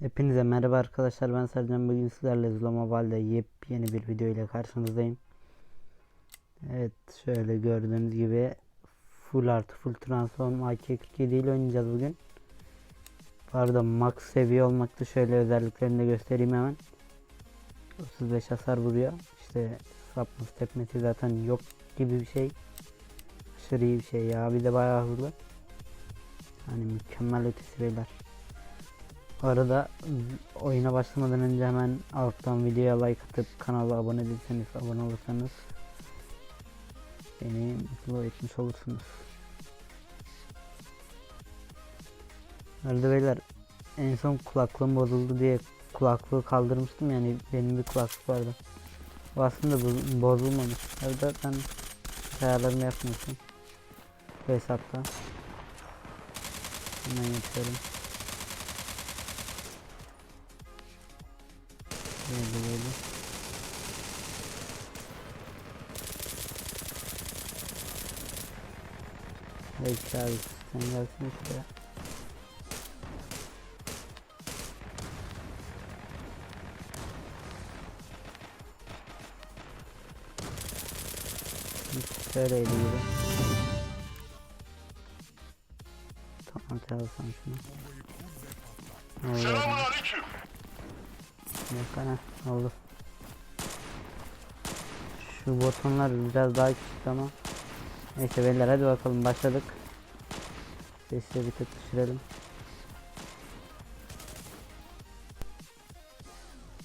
Hepinize merhaba arkadaşlar ben Sercan bugün sizlerle Zula Mobile'de yepyeni bir video ile karşınızdayım. Evet şöyle gördüğünüz gibi full artı full transform AK-47 ile oynayacağız bugün. Pardon max seviye olmakta şöyle özelliklerini de göstereyim hemen. 35 hasar vuruyor. İşte sapması tepmesi zaten yok gibi bir şey. Aşırı iyi bir şey ya bir de bayağı hızlı. Hani mükemmel ötesi beyler. Bu arada oyuna başlamadan önce hemen alttan videoya like atıp kanala abone değilseniz abone olursanız beni mutlu etmiş olursunuz. Arada beyler en son kulaklığım bozuldu diye kulaklığı kaldırmıştım yani benim bir kulaklık vardı. O aslında boz- bozulmamış. Arada ben ayarlarımı yapmıyorsun. Bu hesapta. Hemen yapıyorum. Böyle böyle. Belki abi sen gelsin şuraya. Şöyleydi gibi. Tamam çalsam şunu. Ne oldu? Oradan? Selamünaleyküm. Yok ana oldu. Şu butonlar biraz daha küçük ama. Neyse beyler hadi bakalım başladık. Sesi bir tık düşürelim.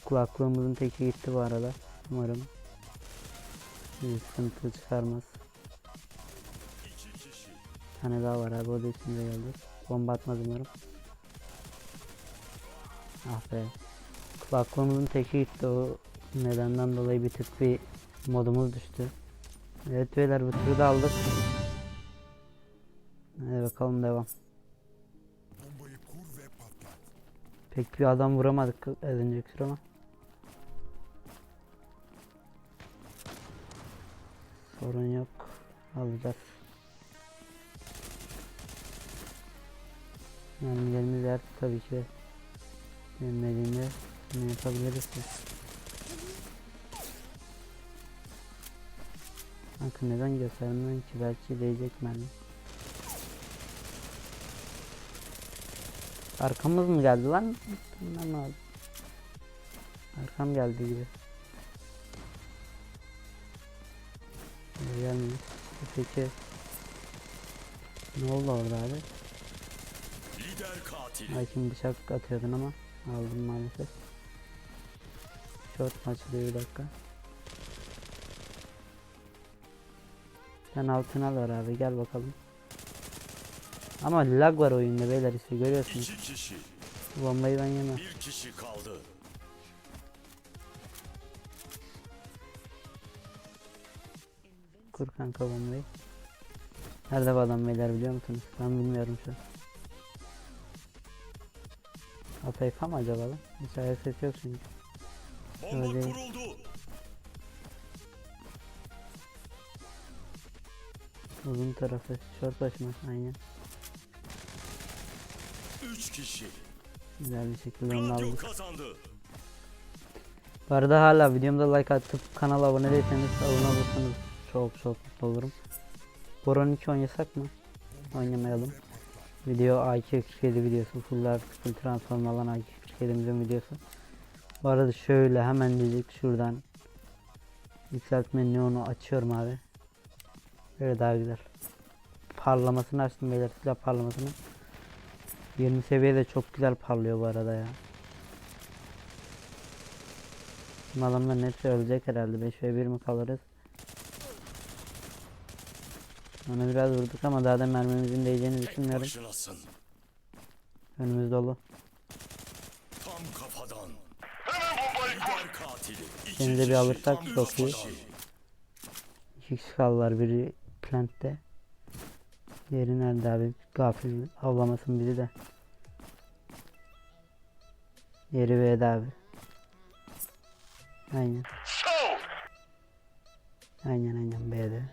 Kulaklığımızın teki gitti bu arada. Umarım. Bir sıkıntı çıkarmaz. Bir tane daha var abi o da içinde geldi. Bomba atmaz umarım. Ah be. Kulaklığımızın teki gitti o nedenden dolayı bir tık bir modumuz düştü. Evet beyler bu turu da aldık. Hadi bakalım devam. Pek bir adam vuramadık az önceki tur ama. Sorun yok. Alacağız. Mermilerimiz yer tabii ki de. Ne yapabiliriz ki? Kanka neden göstermiyorsun ki belki değecek mermi. Arkamız mı geldi lan? Ama Arkam geldi gibi. Gelmiyor. Peki ne oldu orada abi? Lider katil. Ay bıçak atıyordun ama aldım maalesef. Short maçı bir dakika. Sen altına al var abi gel bakalım. Ama lag var oyunda beyler işte görüyorsunuz. İki kişi. Bombayı ben yemem. Bir kişi kaldı. Kur kanka bombayı. Nerede bu adam beyler biliyor musunuz? Ben bilmiyorum şu an. APK mı acaba lan? Hiç sesi yok çünkü. Bomba Öyle. kuruldu. Uzun tarafı. Short başına aynen. Üç kişi. Güzel bir şekilde onu aldık. kazandı. Bu arada hala videomda like atıp kanala abone değilseniz abone olursanız çok çok mutlu olurum. Boron 2 oynasak mı? Oynamayalım. Video AK47 videosu full artı full transform alan AK47'mizin videosu. Bu arada şöyle hemen dedik şuradan yükseltme neonu açıyorum abi. Böyle daha güzel. Parlamasını açtım beyler silah parlamasını. 20 seviyede çok güzel parlıyor bu arada ya. Bizim adamlar net ölecek herhalde 5 ve 1 mi kalırız? Ona biraz vurduk ama daha da mermimizin değeceğini düşünmüyorum. Önümüz dolu. Katili. İki Seni de bir alırsak çok iyi. İki kişi kaldılar biri plantte. Diğeri nerede abi? Gafil avlamasın bizi de. Diğeri B'de abi. Aynen. Aynen aynen B'de.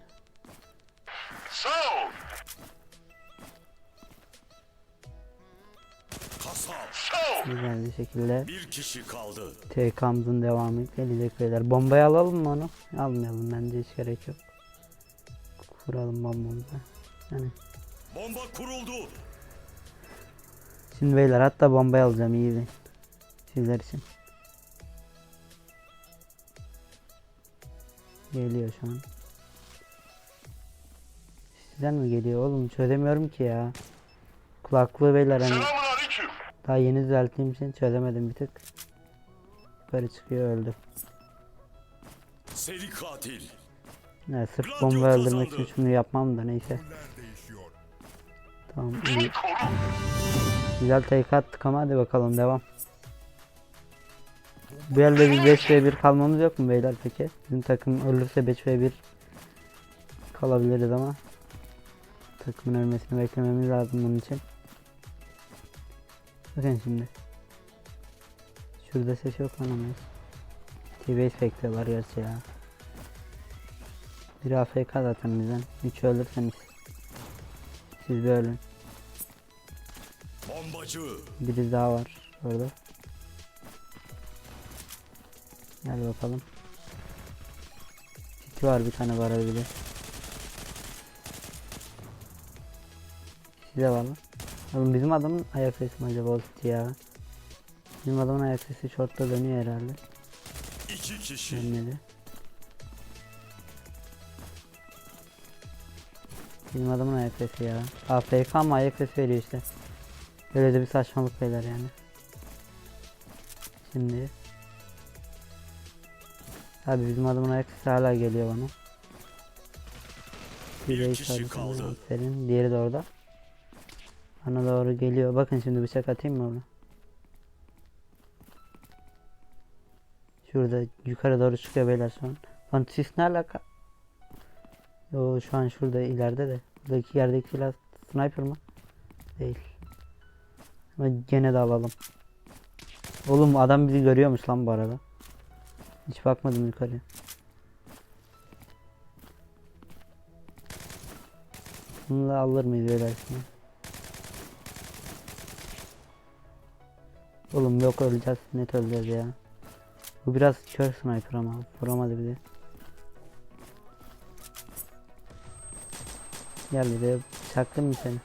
Güzel bir şekilde Bir kişi kaldı. TK'mızın devamı gelecek beyler. Bombayı alalım mı onu? Almayalım bence hiç gerek yok. Kuralım bombamızı. Yani Bomba kuruldu. Şimdi beyler hatta bombayı alacağım iyi izleyin. Sizler için. Geliyor şu an. Sizden mi geliyor oğlum çözemiyorum ki ya. Kulaklığı beyler hani Selamünaleyküm. Daha yeni düzelttiğim için çözemedim bir tık. Yukarı çıkıyor öldü. Seri katil. Ne sırf Gladio bomba öldürmek için kazandı. şunu yapmam da neyse. Tamam iyi. Güzel take attık ama hadi bakalım devam. Bu elde bir 5 v 1 kalmamız yok mu beyler peki? Bizim takım ölürse 5 v 1 kalabiliriz ama takımın ölmesini beklememiz lazım bunun için. Bakın şimdi. Şurada ses yok lan ama. T-Base bekliyorlar gerçi ya. Bir AFK zaten bizden. 3 ölürseniz. Siz bir ölün. Bombacı. Biri daha var orada. Gel bakalım. City var bir tane var de. Size var lan. Oğlum bizim adamın ayak sesi mi acaba City ya? Bizim adamın ayak sesi shortta dönüyor herhalde. İki kişi. Dönmedi. Bizim adamın ayak sesi ya. AFK ama ayak sesi veriyor işte. Böyle de bir saçmalık beyler yani. Şimdi. Abi bizim adamın ayak sesi hala geliyor bana. Bir kişi kaldı. Senin diğeri de orada. Bana doğru geliyor. Bakın şimdi bıçak atayım mı ona? Şurada yukarı doğru çıkıyor beyler şu an. Ne alaka? Yo şu an şurada ileride de. Buradaki yerdeki silah sniper mı? Değil. Ama gene de alalım. Oğlum adam bizi görüyormuş lan bu arada. Hiç bakmadım yukarıya. Bununla alır mıyız beyler şimdi? Oğlum yok öleceğiz. Net öleceğiz ya. Bu biraz kör sniper ama vuramadı de. Gel bir de çaktım mı seni?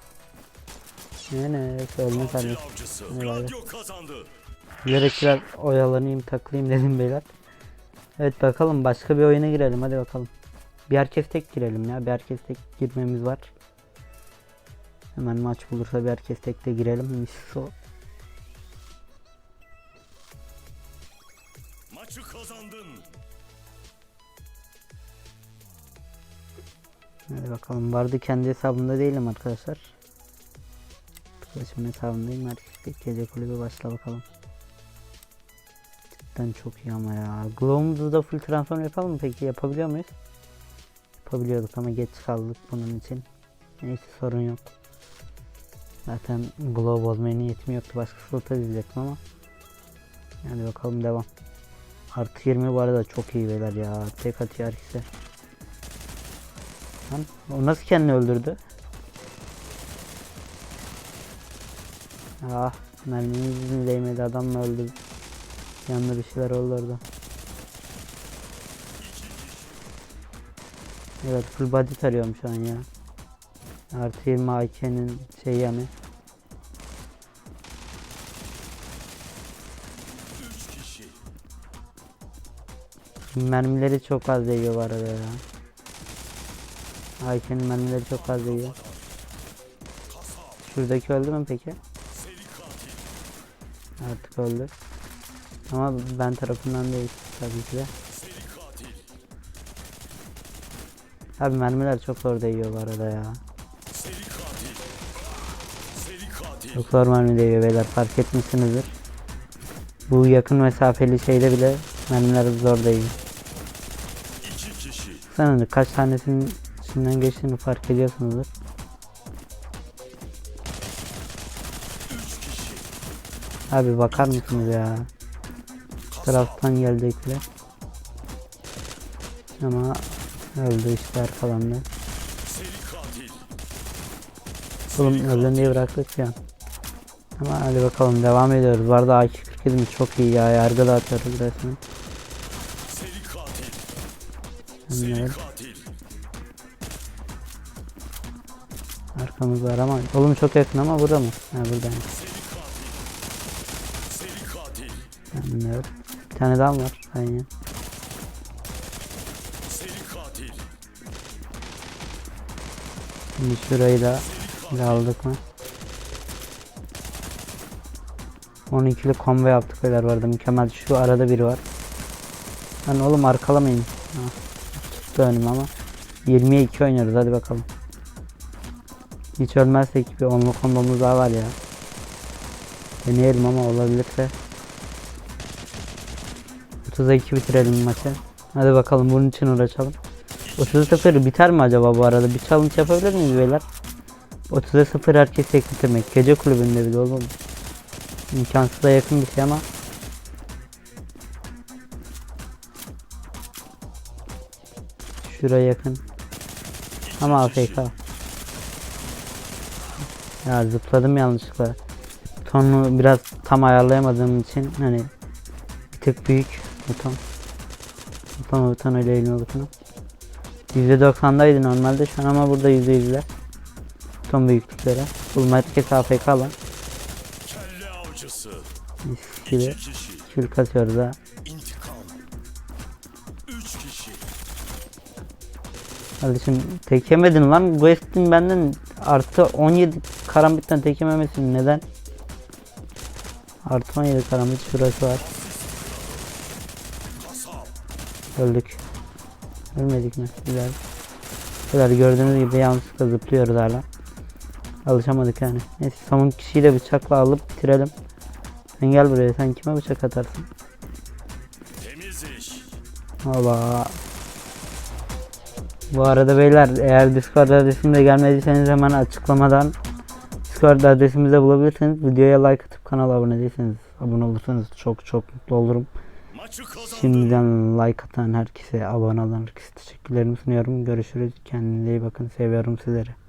Ne ne ölme. Bilerek biraz oyalanayım takılayım dedim beyler. Evet bakalım başka bir oyuna girelim hadi bakalım. Bir herkes tek girelim ya bir herkes tek girmemiz var. Hemen maç bulursa bir herkes tek de girelim. Mis kazandın. Hadi bakalım vardı kendi hesabımda değilim arkadaşlar. Arkadaşımın hesabındayım. Herkes tek gece kulübü başla bakalım. Cidden çok iyi ama ya. Glow'umuzu da full transform yapalım mı peki? Yapabiliyor muyuz? Yapabiliyorduk ama geç kaldık bunun için. Neyse sorun yok. Zaten Glow bozmaya niyetim yoktu. Başka slota diyecektim ama. Yani bakalım devam. Artı 20 bu arada çok iyi beyler ya. Tek atıyor herkese. Lan o nasıl kendini öldürdü? Ah mermimiz mi değmedi adam mı öldü? Yanında bir şeyler oldu orada. Evet full body tarıyorum şu an ya. Artı 20 AK'nin şeyi yani. Mermileri çok az değiyor bu arada ya. AK'nin mermileri çok az değiyor. Şuradaki öldü mü peki? Artık öldü. Ama ben tarafından değil tabii ki de. Abi mermiler çok zor değiyor bu arada ya. Çok zor mermi değiyor beyler fark etmişsinizdir. Bu yakın mesafeli şeyde bile mermiler zor değiyor. Kişi. Sanırım kaç tanesinin içinden geçtiğini fark ediyorsunuzdur. Abi bakar mısınız ya? Taraftan gelecekler. Ama öldü işte katil. Oğlum öldün diye bıraktık ya. Ama hadi bakalım devam ediyoruz. Bu arada AK-47'miz çok iyi ya. Yargı dağıtıyoruz resmen. Evet. Seri katil. Arkamız var ama oğlum çok yakın ama burada mı? Ha katil. Evet. Bir tane daha mı var? Aynen. Şimdi şurayı da aldık mı? 12'li combo yaptık beyler bu arada mükemmel. Şu arada biri var. Lan oğlum arkalamayın. Ha, Çıktı önüm ama. 20'ye 2 oynuyoruz hadi bakalım. Hiç ölmezsek bir onlu kombomuz daha var ya. Deneyelim ama olabilirse. 30'a 2 bitirelim maçı. Hadi bakalım bunun için uğraşalım. 30'a 0 biter mi acaba bu arada? Bir challenge yapabilir miyiz beyler? 30'a 0 herkes tek bitirmek. Gece kulübünde bile oğlum. İmkansıza yakın bir şey ama. Şuraya yakın. Ama AFK. Ya zıpladım yanlışlıkla. Tonu biraz tam ayarlayamadığım için hani bir tık büyük buton. Buton buton öyle elime butonu. %90'daydı normalde şu an ama burada %100'ler. Buton büyüklükleri. Full market AFK lan. Kişi. Kül kasıyoruz ha. Kardeşim tek yemedin lan. Bu estin benden artı 17 karambitten tek. Neden? Artı 17 karambit şurası var. Öldük. Ölmedik mi? Güzel. Güzel gördüğünüz gibi yanlışlıkla zıplıyoruz hala. Alışamadık yani. Neyse son kişiyi de bıçakla alıp bitirelim. Sen gel buraya sen kime bıçak atarsın? Temiz iş. Valla. Bu arada beyler eğer Discord adresimde gelmediyseniz hemen açıklamadan Discord adresimizde bulabilirsiniz. Videoya like atıp kanala abone değilseniz abone olursanız çok çok mutlu olurum. Şimdiden like atan herkese, abone olan herkese teşekkürlerimi sunuyorum. Görüşürüz. Kendinize iyi bakın. Seviyorum sizleri.